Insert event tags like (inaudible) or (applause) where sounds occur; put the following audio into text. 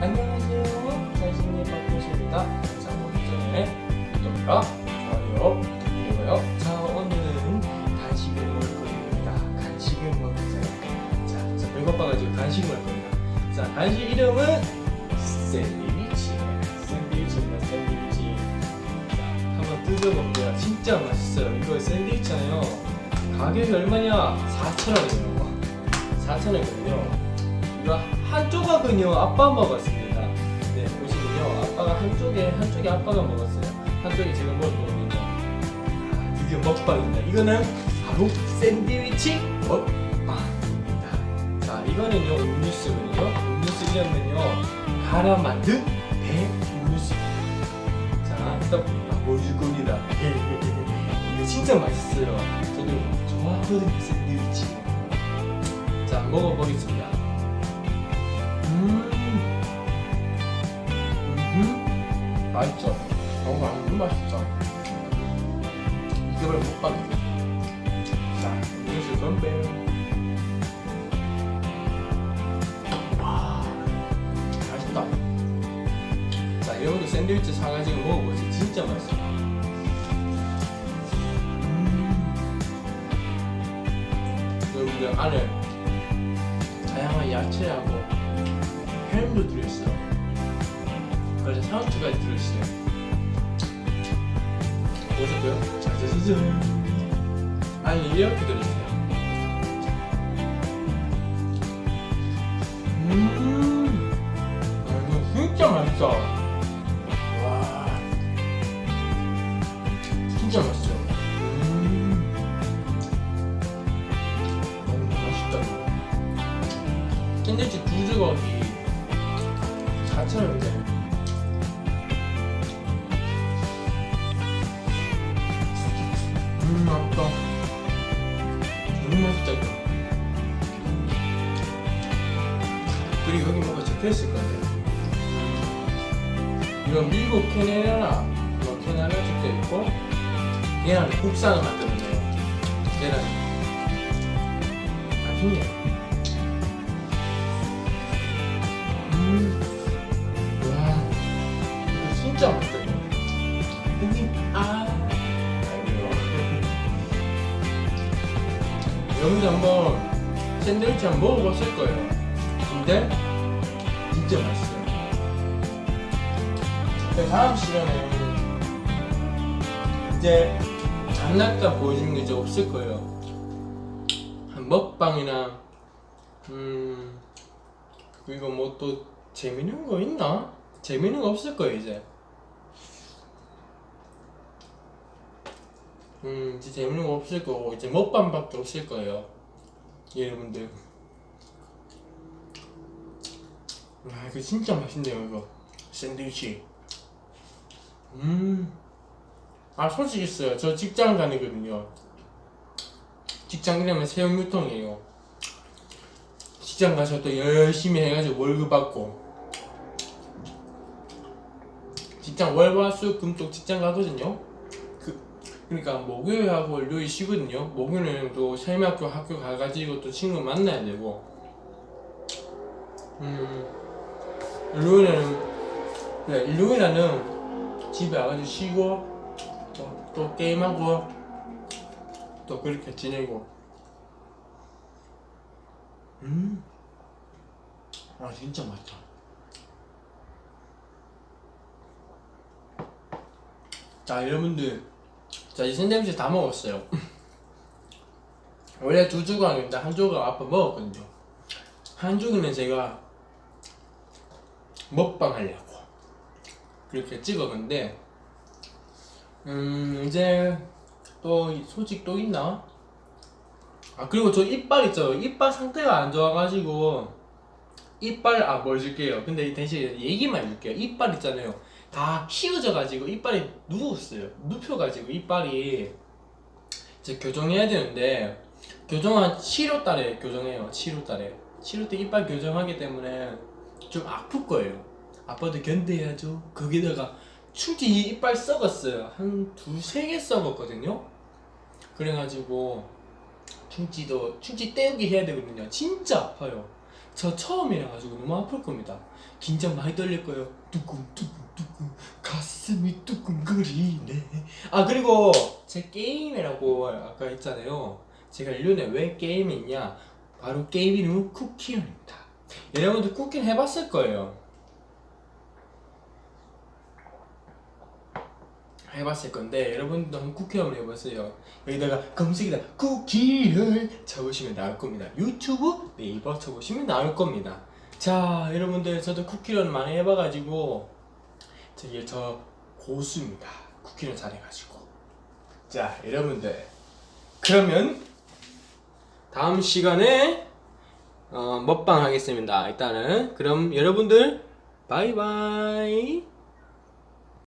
안녕하세요. 간식님 박효신입니다. 영상 보기 전에 구독과 좋아요 부탁드리고요. 자, 오늘은 간식을 먹을 겁니다. 간식을 먹자. 자, 자, 배고파가지고 간식 먹을 겁니다. 자, 간식 이름은 샌드위치. 샌드위치입니다. 샌드위치. 자, 한번 뜯어볼게요. 진짜 맛있어요. 이거 샌드위치잖아요. 가격이 얼마냐? 4,000원이에요. 4,000원이거든요. 이거 한 조각은요 아빠 먹었습니다. 네 보시면요 아빠가 한쪽에 한쪽에 아빠가 먹었어요. 한쪽에 제가 먹을 거거든요. 아, 드디어 먹방입니다. 이거는 바로 샌드위치 먹방입니다. 자 이거는요 음료수거든요. 음료수 이름은요 갈아 만든 배 음료수. 자 일단 아, 몰골이다. 이거 진짜 맛있어요. 저도 좋아하거든요 샌드위치. 자 먹어보겠습니다. 맛있죠? 어, 완전 맛있다. 이거를 못 봤네. 자, 음료수 건배. 자, 여러분도 샌드위치 사가지고 먹어보세요. 진짜 맛있어요. 음. 여러분들 안에 다양한 야채하고 햄도 들어있어요. 그래서 상추까지 들어있어요. 보셨고요? 짜자자잔. 아니 이렇게 들어있어요. 음, 아, 이거 진짜 맛있다. 와, 진짜 맛있죠. 음, 너무 맛있다. 두 조각이 4,000원인데 음 맛있다. 너무 맛있다 이거. 그리고 여기 뭔가 적혀있을 건데 이건 미국 캐나다 뭐 캐나다 적혀있고 얘는 국산을 만드는데요. 얘는. 맛있네요. 음. 와, 이거 진짜 맛있다. 여러분들 한번 샌드위치 한번 먹어봤을 거예요. 근데 진짜 맛있어요. 네, 다음 시간에 이제 장난감 보여주는 게 이제 없을 거예요. 한 먹방이나 음 그리고 뭐 또 재밌는 거 있나? 재밌는 거 없을 거예요 이제. 음 재밌는 거 없을 거고 이제 먹방밖에 없을 거예요. 여러분들. 아 이거 진짜 맛있네요 이거 샌드위치. 음. 아 솔직히 있어요. 저 직장 다니거든요. 직장 이름은 세영유통이에요. 직장 가서 또 열심히 해가지고 월급 받고 직장 월화수금또 직장 가거든요. 그 그러니까 목요일하고 월요일 쉬거든요. 목요일은 또 세미학교 학교 가가지고 또 친구 만나야 되고 음 일요일에는 네, 일요일에는 집에 와가지고 쉬고 또, 또 게임하고 또 그렇게 지내고 음. 아 진짜 맛있다. 자 여러분들 자이 샌드위치 다 먹었어요. (clears throat) 원래 두 조각인데 한 조각 아빠 먹었거든요. 한 조각은 제가 먹방 하려고 그렇게 찍었는데 음 이제 또 소식 또 있나? 아 그리고 저 이빨 있죠 이빨 상태가 안 좋아가지고 이빨 안 보여줄게요 근데 대신 얘기만 해줄게요 이빨 있잖아요 다 휘어져가지고 이빨이 누웠어요. 눕혀 가지고 이빨이 이제 교정해야 되는데 교정한 7월 달에 교정해요. 7월 달에. 7월달 이빨 교정하기 때문에 좀 아플 거예요. 아빠도 견뎌야죠. 거기다가 충치 이빨 썩었어요. 한 두세 개 썩었거든요. 그래가지고 충치도 충치 떼우기 해야 되거든요. 진짜 아파요. 저 처음이라 가지고 너무 아플 겁니다. 긴장 많이 떨릴 거예요. 두근두근두근 가슴이 두근거리네. 아 그리고 제 게임이라고 아까 했잖아요. 제가 1년에 왜 게임이 있냐? 바로 게임 이름은 쿠키런입니다. 여러분들 쿠키는 해봤을 거예요. 해봤을 건데 여러분도 한번 쿠키런을 해보세요. 여기다가 검색에다 쿠키를 쳐보시면 나올 겁니다. 유튜브 네이버 쳐보시면 나올 겁니다. 자 여러분들 저도 쿠키런 많이 해봐가지고 저기 저 고수입니다. 쿠키런 잘해가지고. 자 여러분들 그러면 다음 시간에 어, 먹방 하겠습니다. 일단은 그럼 여러분들 바이바이.